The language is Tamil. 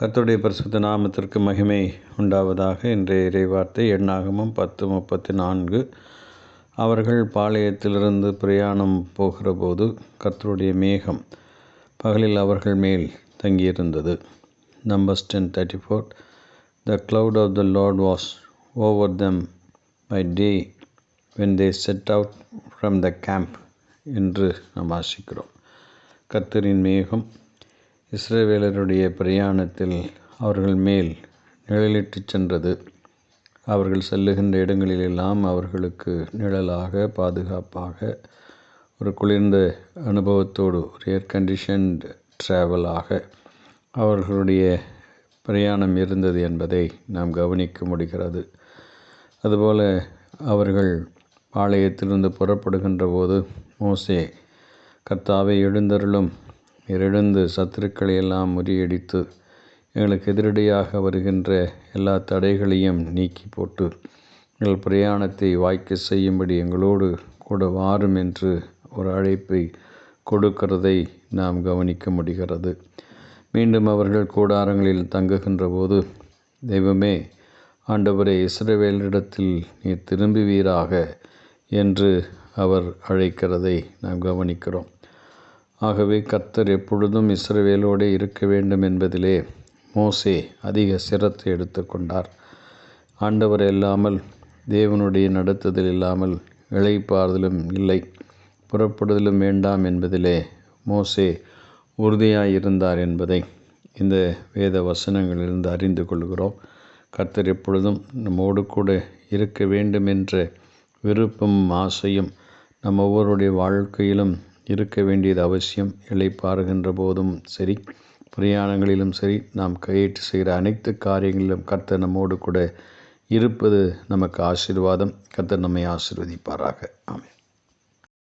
கர்த்தருடைய பரிசுத்த நாமத்திற்கு மகிமை உண்டாவதாக இன்றைய இறைவார்த்தை எண்ணாகமும் பத்து முப்பத்தி நான்கு. அவர்கள் பாளையத்திலிருந்து பிரயாணம் போகிறபோது கர்த்தருடைய மேகம் பகலில் அவர்கள் மேல் தங்கியிருந்தது. Numbers ten thirty four the cloud of the lord was over them by day when they set out from the camp என்று நாம் வாசிக்கிறோம். கர்த்தரின் மேகம் இஸ்ரேவேலருடைய பிரயாணத்தில் அவர்கள் மேல் நிழலிட்டு சென்றது. அவர்கள் செல்லுகின்ற இடங்களிலெல்லாம் அவர்களுக்கு நிழலாக பாதுகாப்பாக ஒரு குளிர்ந்த அனுபவத்தோடு ஒரு ஏர் கண்டிஷன்டு ட்ராவலாக அவர்களுடைய பிரயாணம் இருந்தது என்பதை நாம் கவனிக்க முடிகிறது. அதுபோல் அவர்கள் பாளையத்திலிருந்து புறப்படுகின்ற போது மோசே கர்த்தாவை எழுந்தருளும் எழுந்து சத்துருக்களை எல்லாம் முறியடித்து எங்களுக்கு எதிரடியாக வருகின்ற எல்லா தடைகளையும் நீக்கி போட்டு எங்கள் பிரயாணத்தை வாய்க்க செய்யும்படி எங்களோடு கூட வாரும் என்று ஒரு அழைப்பை கொடுக்கிறதை நாம் கவனிக்க முடிகிறது. மீண்டும் அவர்கள் கூடாரங்களில் தங்குகின்ற போது தெய்வமே ஆண்டவரே இஸ்ரவேலிடத்தில் நீ திரும்புவீராக என்று அவர் அழைக்கிறதை நாம் கவனிக்கிறோம். ஆகவே கர்த்தர் எப்பொழுதும் இஸ்ரவேலோடே இருக்க வேண்டும் என்பதிலே மோசே அதிக சிரத்தை எடுத்துக்கொண்டார் ஆண்டவர் இல்லாமல் தேவனுடைய நடத்துதல் இல்லாமல் இழைப்பாறுதலும் இல்லை. புறப்படுதலும் வேண்டாம் என்பதிலே மோசே உறுதியாயிருந்தார் என்பதை இந்த வேத வசனங்களிலிருந்து அறிந்து கொள்கிறோம். கர்த்தர் எப்பொழுதும் நம்மோடு கூட இருக்க வேண்டும் என்ற விருப்பம் ஆசையும் நம் ஒவ்வொருடைய வாழ்க்கையிலும் இருக்க வேண்டியது அவசியம். இளைப்பாறுகின்ற போதும் சரி. பிரயாணங்களிலும் சரி. நாம் கையேற்று செய்கிற அனைத்து காரியங்களிலும் கர்த்தர் நம்மோடு கூட இருப்பது நமக்கு ஆசீர்வாதம். கர்த்தர் நம்மை ஆசீர்வதிப்பாராக. ஆமாம்